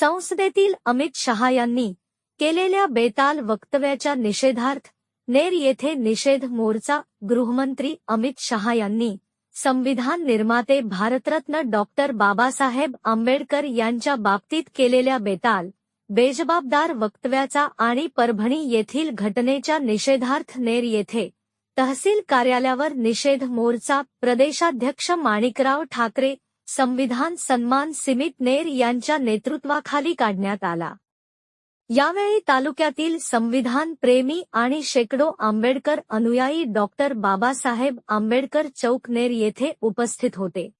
संसदेतील अमित शहा यांनी केलेल्या बेताल वक्तव्याच्या निषेधार्थ नेर येथे निषेध मोर्चा गृहमंत्री अमित शहा यांनी संविधान निर्माते भारतरत्न डॉक्टर बाबासाहेब आंबेडकर यांच्या बाबतीत केलेल्या बेताल बेजबाबदार वक्तव्याचा आणि परभणी येथील घटनेच्या निषेधार्थ नेर येथे तहसील कार्यालयावर निषेध मोर्चा प्रदेशाध्यक्ष माणिकराव ठाकरे संविधान सन्मान सिमित नेर यांच्या नेतृत्वाखाली काढण्यात आला. यावेळी तालुक्यातील संविधान प्रेमी आणि शेकडो आंबेडकर अनुयायी डॉक्टर बाबासाहेब आंबेडकर चौकनेर येथे उपस्थित होते.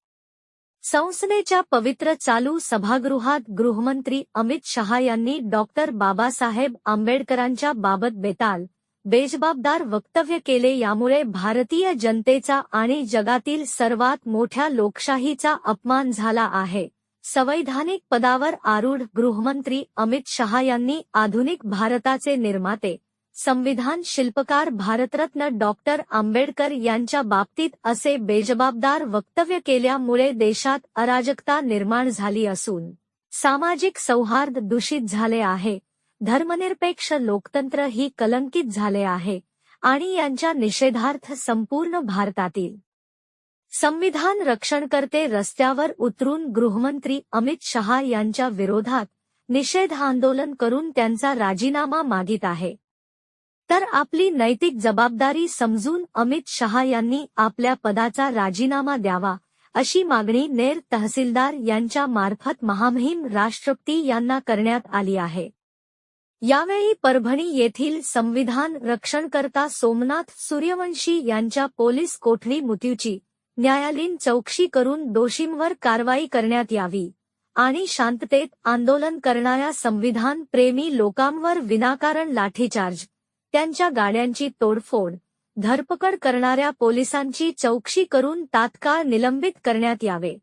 संसदेच्या पवित्र चालू सभागृहात गृहमंत्री अमित शहा यांनी डॉक्टर बाबासाहेब आंबेडकरांच्या बाबत बेताल बेजबाबदार वक्तव्य केले यामुळे भारतीय जनतेचा आणि जगातील सर्वात मोठ्या लोकशाहीचा अपमान झाला आहे. संवैधानिक पदावर आरूढ गृहमंत्री अमित शहा यांनी आधुनिक भारताचे निर्माते संविधान शिल्पकार भारतरत्न डॉक्टर आंबेडकर यांच्या बाबतीत असे बेजबाबदार वक्तव्य केल्यामुळे देशात अराजकता निर्माण झाली असून सामाजिक सौहार्द दूषित झाले आहे. धर्मनिरपेक्ष लोकतंत्र ही कलंकित झाले आहे आणि यांच्या निषेधार्थ संपूर्ण भारतातील संविधान रक्षणकर्ते रस्त्यावर उतरून गृहमंत्री अमित शहा यांच्या विरोधात निषेध आंदोलन करून त्यांचा राजीनामा मागित आहे. तर आपली नैतिक जबाबदारी समजून अमित शहा यांनी आपल्या पदाचा राजीनामा द्यावा अशी मागणी नेर तहसीलदार यांच्या मार्फत महामहिम राष्ट्रपती यांना करण्यात आली आहे. यावेळी परभणी येथील संविधान रक्षणकर्ता सोमनाथ सूर्यवंशी यांच्या पोलीस कोठडी मृत्यूची न्यायालयीन चौकशी करून दोषींवर कारवाई करण्यात यावी आणि शांततेत आंदोलन करणाऱ्या संविधान प्रेमी लोकांवर विनाकारण लाठीचार्ज त्यांच्या गाड्यांची तोडफोड धरपकड करणाऱ्या पोलिसांची चौकशी करून तात्काळ निलंबित करण्यात यावे.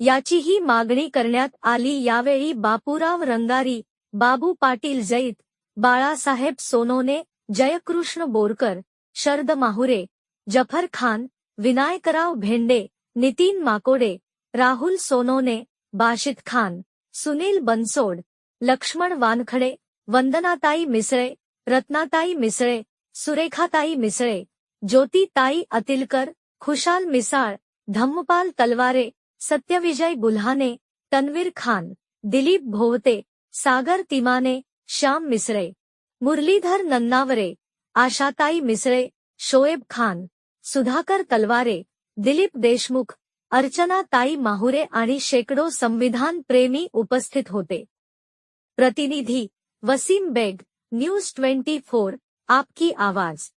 याचीही मागणी करण्यात आली. यावेळी बापूराव रंगारी बाबू पाटील जैत, बाळासाहेब सोनोने, जयकृष्ण बोरकर, शरद माहुरे, ज़फ़र खान, विनायकराव भेंडे, नितीन माकोडे, राहुल सोनोने बाशित खान, सुनील बनसोड, लक्ष्मण वानखडे, वंदनाताई मिसळे, रत्नाताई मिसळे, सुरेखाताई मिसळे, ज्योतिताई अतिलकर, खुशाल मिसाळ, धम्मपाल तलवारे, सत्यविजय गुल्हाने तन्वीर खान, दिलीप भोवते सागर तिमाने, श्याम मिसळे मुरलीधर नन्नावरे, आशाताई मिसरे, शोएब खान, सुधाकर तलवारे, दिलीप देशमुख अर्चना ताई माहुरे आणि शेकडो संविधान प्रेमी उपस्थित होते. प्रतिनिधी, Wasim Beg, news twenty four, आपकी आवाज़.